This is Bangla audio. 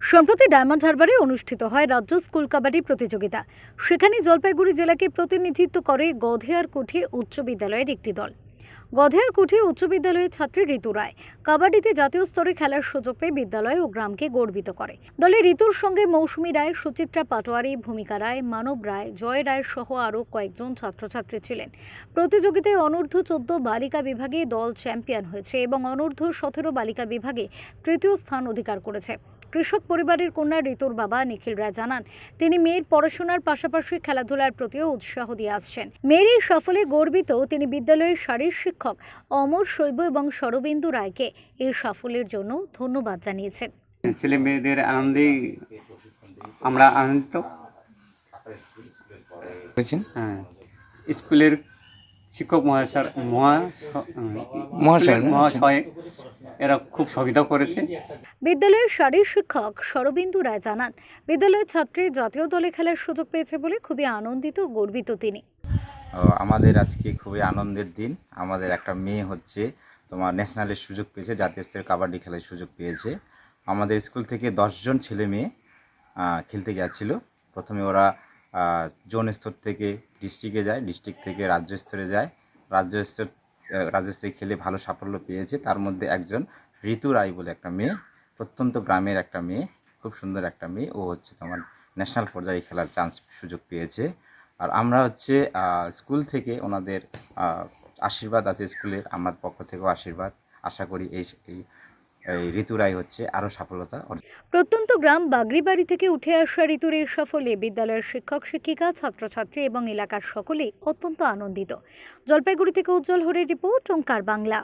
সম্প্রতি ডায়মন্ড হারবারে অনুষ্ঠিত হয় রাজ্য স্কুল কাবাডি প্রতিযোগিতা। সেখানে জলপাইগুড়ি জেলাকে প্রতিনিধিত্ব করে গধেয়ার কুঠি উচ্চ বিদ্যালয়ের একটি দল। গধেয়ার কুঠি উচ্চ বিদ্যালয়ের ছাত্রী ঋতু রায় কাবাডিতে জাতীয় স্তরে খেলার সুযোগ পেয়ে বিদ্যালয় ও গ্রামকে গর্বিত করে। দলে ঋতুর সঙ্গে মৌসুমী রায়, সুচিত্রা পাটোয়ারি, ভূমিকা রায়, মানব রায়, জয় রায় সহ আরও কয়েকজন ছাত্রছাত্রী ছিলেন। প্রতিযোগিতায় অনূর্ধ্ব চোদ্দ বালিকা বিভাগে দল চ্যাম্পিয়ন হয়েছে এবং অনূর্ধ্ব সতেরো বালিকা বিভাগে তৃতীয় স্থান অধিকার করেছে। কৃষক পরিবারের কন্যা ঋতুর বাবা নিখিল রায় জানান তিনি মেয়ের পড়াশোনার পাশাপাশি খেলাধুলার প্রতিও উৎসাহ দিয়ে আসছেন। মেয়ের এই সফলে গর্বিত তিনি বিদ্যালয়ের শারীর শিক্ষক অমর শৈব এবং শরবিন্দু রায়কে এই সাফল্যের জন্য ধন্যবাদ জানিয়েছেন। ছেলে মেয়েদের আনন্দেই আমরা আনন্দিত। হ্যাঁ। স্কুলের শিক্ষক মহাশয় মহাশয়, মহাশয় এরা খুব সহযোগিতা করেছে। বিদ্যালয়ের শারীর শিক্ষক শরবিন্দু রায় জানান বিদ্যালয়ের ছাত্রী জাতীয় দলে খেলার সুযোগ পেয়েছে বলে খুবই আনন্দিত ও গর্বিত তিনি। ও, আমাদের আজকে খুবই আনন্দের দিন। আমাদের একটা মেয়ে হচ্ছে তোমার ন্যাশনালের সুযোগ পেয়েছে জাতীয় স্তরের কাবাডি খেলার সুযোগ পেয়েছে। আমাদের স্কুল থেকে দশজন ছেলে মেয়ে খেলতে গেছিল। প্রথমে ওরা জোন স্তর থেকে ডিস্ট্রিক্টে যায় ডিস্ট্রিক্ট থেকে রাজ্য স্তরে যায়। রাজ্য স্তর স্তরে খেলে ভালো সাফল্য পেয়েছে। তার মধ্যে একজন ঋতু রায় বলে একটা মেয়ে, প্রত্যন্ত গ্রামের একটা মেয়ে, খুব সুন্দর একটা মেয়ে। ও হচ্ছে তোমার ন্যাশনাল পর্যায়ে খেলার চান্স সুযোগ পেয়েছে। আর আমরা হচ্ছে স্কুল থেকে ওনাদের আশীর্বাদ আছে স্কুলের আমার পক্ষ থেকেও আশীর্বাদ। আশা করি এই এই ঋতুরাই হচ্ছে আরও সফলতা প্রত্যন্ত গ্রাম বাগরিবাড়ি থেকে উঠে আসা ঋতুর এই সাফল্যে বিদ্যালয়ের শিক্ষক, শিক্ষিকা, ছাত্রছাত্রী এবং এলাকার সকলেই অত্যন্ত আনন্দিত। জলপাইগুড়ি থেকে উজ্জ্বল হরের রিপোর্ট, ওঙ্কার বাংলা।